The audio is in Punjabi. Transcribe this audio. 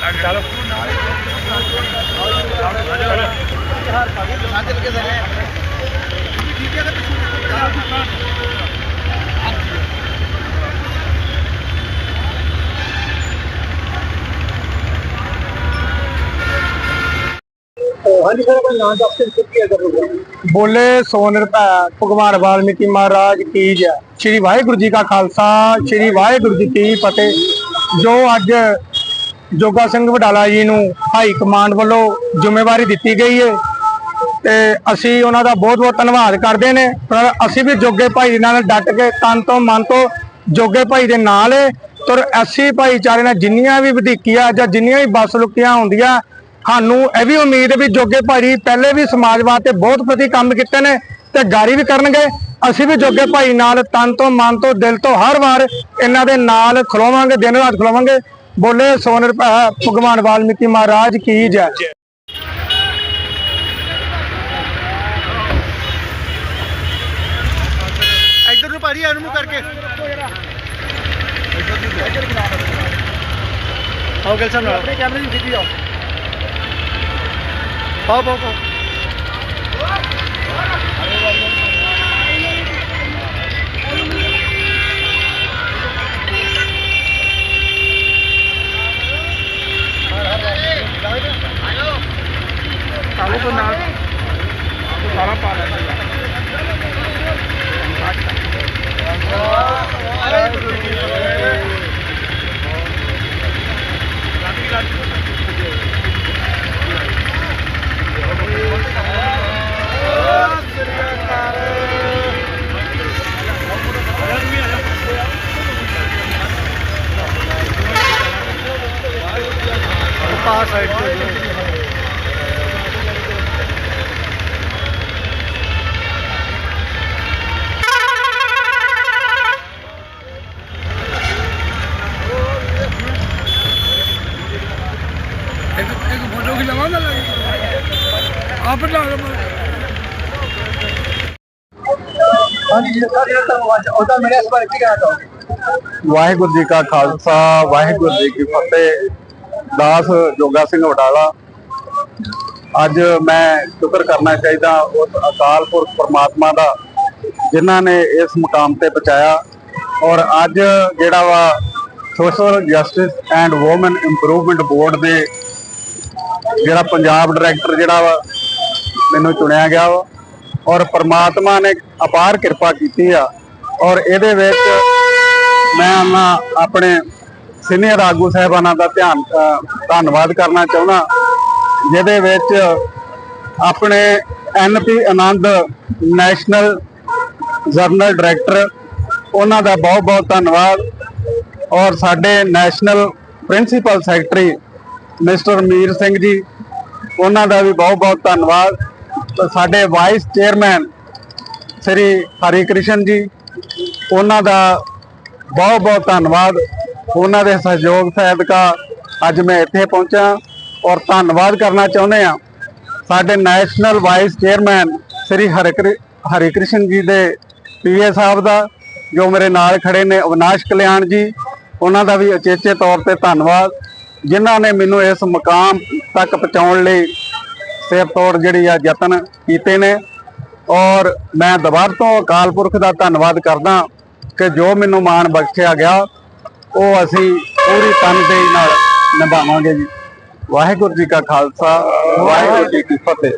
ਚਲੋ ਹਾਂਜੀ ਸਰ ਆਪਣਾ ਨਾਮ ਦੱਸ ਕੇ ਕੀ ਕਰੋਗੇ ਬੋਲੇ ਸੋ ਨਿਰਭੈ ਭਗਵਾਨ ਵਾਲਮੀਕੀ ਮਹਾਰਾਜ ਕੀ ਜੈ ਸ੍ਰੀ ਵਾਹਿਗੁਰੂ ਜੀ ਕਾ ਖਾਲਸਾ ਸ੍ਰੀ ਵਾਹਿਗੁਰੂ ਜੀ ਕੀ ਫਤਿਹ ਜੋ ਅੱਜ ਜੋਗਾ ਸਿੰਘ ਵਡਾਲਾ ਜੀ ਨੂੰ ਹਾਈ ਕਮਾਂਡ ਵੱਲੋਂ ਜ਼ਿੰਮੇਵਾਰੀ ਦਿੱਤੀ ਗਈ ਹੈ ਤੇ ਅਸੀਂ ਉਹਨਾਂ ਦਾ ਬਹੁਤ ਬਹੁਤ ਧੰਨਵਾਦ ਕਰਦੇ ਨੇ। ਪਰ ਅਸੀਂ ਵੀ ਜੋਗੇ ਭਾਈ ਨਾਲ ਡਟ ਕੇ ਤਨ ਤੋਂ ਮਨ ਤੋਂ ਜੋਗੇ ਭਾਈ ਦੇ ਨਾਲ ਹੈ। ਤੁਰ ਐਸੀ ਭਾਈਚਾਰੇ ਨਾਲ ਜਿੰਨੀਆਂ ਵੀ ਵਧੀਕੀਆਂ ਜਾਂ ਜਿੰਨੀਆਂ ਵੀ ਬੱਸ ਲੁਕੀਆਂ ਹੁੰਦੀਆਂ, ਸਾਨੂੰ ਇਹ ਵੀ ਉਮੀਦ ਵੀ ਜੋਗੇ ਭਾਈ ਪਹਿਲੇ ਵੀ ਸਮਾਜ ਵਾਸਤੇ ਬਹੁਤ ਪ੍ਰਤੀ ਕੰਮ ਕੀਤੇ ਨੇ ਤੇ ਗਾਰੀ ਵੀ ਕਰਨਗੇ। ਅਸੀਂ ਵੀ ਜੋਗੇ ਭਾਈ ਨਾਲ ਤਨ ਤੋਂ ਮਨ ਤੋਂ ਦਿਲ ਤੋਂ ਹਰ ਵਾਰ ਇਹਨਾਂ ਦੇ ਨਾਲ ਖਲੋਵਾਂਗੇ, ਦਿਨ ਰਾਤ ਖਲੋਵਾਂਗੇ। बोले सोन भगवान वाल्मीकि महाराज की जय। करके। कैमरे में 不拿 ਵਾਹਿਗੁਰੂ ਜੀ ਕਾ ਖਾਲਸਾ ਵਾਹਿਗੁਰੂ ਜੀ ਕੀ ਫਤਿਹ। ਦਾਸ ਜੋਗਾ ਸਿੰਘ ਵਡਾਲਾ। ਅੱਜ ਮੈਂ ਸ਼ੁਕਰ ਕਰਨਾ ਚਾਹੀਦਾ ਉਸ ਅਕਾਲ ਪੁਰਖ ਪਰਮਾਤਮਾ ਦਾ ਜਿਨ੍ਹਾਂ ਨੇ ਇਸ ਮੁਕਾਮ ਤੇ ਪਹੁੰਚਾਇਆ। ਔਰ ਅੱਜ ਜਿਹੜਾ ਵਾ social justice and women improvement board ਦੇ ਜਿਹੜਾ ਪੰਜਾਬ ਡਾਇਰੈਕਟਰ ਜਿਹੜਾ ਵਾ ਮੈਨੂੰ ਚੁਣਿਆ ਗਿਆ ਵਾ। ਔਰ ਪ੍ਰਮਾਤਮਾ ਨੇ ਅਪਾਰ ਕਿਰਪਾ ਕੀਤੀ ਆ। ਔਰ ਇਹਦੇ ਵਿੱਚ ਮੈਂ ਉਹਨਾਂ ਆਪਣੇ ਸੀਨੀਅਰ ਆਗੂ ਸਾਹਿਬਾਨਾਂ ਦਾ ਧਿਆਨ ਧੰਨਵਾਦ ਕਰਨਾ ਚਾਹੁੰਦਾ। ਜਿਹਦੇ ਵਿੱਚ ਆਪਣੇ N P Anand national general director, ਉਹਨਾਂ ਦਾ ਬਹੁਤ ਬਹੁਤ ਧੰਨਵਾਦ। ਔਰ ਸਾਡੇ national principal secretary mister Mir Singh ji, ਉਹਨਾਂ ਦਾ ਵੀ ਬਹੁਤ ਬਹੁਤ ਧੰਨਵਾਦ। ਸਾਡੇ ਵਾਈਸ ਚੇਅਰਮੈਨ ਸ੍ਰੀ ਹਰੀ ਕ੍ਰਿਸ਼ਨ ਜੀ, ਉਹਨਾਂ ਦਾ ਬਹੁਤ ਬਹੁਤ ਧੰਨਵਾਦ। ਉਹਨਾਂ ਦੇ ਸਹਿਯੋਗ ਸਦਕਾ ਅੱਜ ਮੈਂ ਇੱਥੇ ਪਹੁੰਚਾ ਔਰ ਧੰਨਵਾਦ ਕਰਨਾ ਚਾਹੁੰਦੇ ਆ ਸਾਡੇ national vice chairman Shri Hari Hari Krishan ji ਦੇ ਪੀਏ ਸਾਹਿਬ ਦਾ, ਜੋ ਮੇਰੇ ਨਾਲ ਖੜੇ ਨੇ ਅਵਿਨਾਸ਼ ਕਲਿਆਣ ਜੀ, ਉਹਨਾਂ ਦਾ ਵੀ ਅਚੇਚੇ ਤੌਰ ਤੇ ਧੰਨਵਾਦ, ਜਿਨ੍ਹਾਂ ਨੇ ਮੈਨੂੰ ਇਸ ਮੁਕਾਮ ਤੱਕ ਪਹੁੰਚਾਉਣ ਲਈ ਸਿਰ ਤੋੜ ਜਿਹੜੀ ਆ ਯਤਨ ਕੀਤੇ ਨੇ। ਔਰ ਮੈਂ ਦੁਬਾਰਾ ਤੋਂ ਅਕਾਲ ਪੁਰਖ ਦਾ ਧੰਨਵਾਦ ਕਰਦਾ ਕਿ ਜੋ ਮੈਨੂੰ ਮਾਣ ਬਖਸ਼ਿਆ ਗਿਆ, ਉਹ ਅਸੀਂ ਪੂਰੀ ਤਨਦੇਹੀ ਨਾਲ ਨਿਭਾਵਾਂਗੇ ਜੀ। ਵਾਹਿਗੁਰੂ ਜੀ ਕਾ ਖਾਲਸਾ, ਵਾਹਿਗੁਰੂ ਜੀ ਕੀ ਫਤਿਹ।